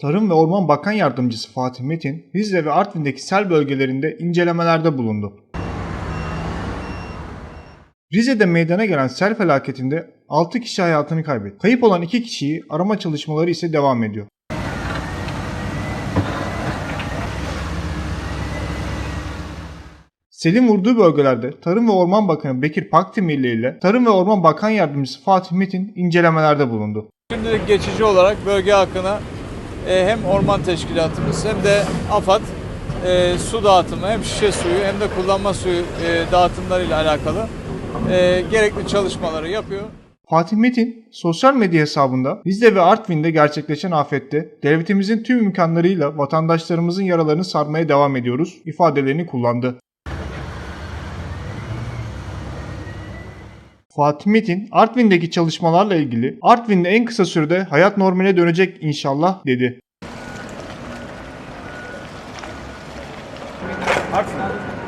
Tarım ve Orman Bakan Yardımcısı Fatih Metin, Rize ve Artvin'deki sel bölgelerinde incelemelerde bulundu. Rize'de meydana gelen sel felaketinde 6 kişi hayatını kaybetti. Kayıp olan 2 kişiyi arama çalışmaları ise devam ediyor. Selin vurduğu bölgelerde Tarım ve Orman Bakanı Bekir Pakdemirli ile Tarım ve Orman Bakan Yardımcısı Fatih Metin incelemelerde bulundu. Şimdilik geçici olarak bölge halkına e, hem orman teşkilatımız hem de AFAD e, su dağıtımı hem şişe suyu hem de kullanma suyu e, dağıtımlarıyla alakalı e, gerekli çalışmaları yapıyor. Fatih Metin sosyal medya hesabında Rize ve Artvin'de gerçekleşen afette devletimizin tüm imkanlarıyla vatandaşlarımızın yaralarını sarmaya devam ediyoruz ifadelerini kullandı. Fatih Metin, Artvin'deki çalışmalarla ilgili Artvin'de en kısa sürede hayat normale dönecek inşallah dedi. Smartphone.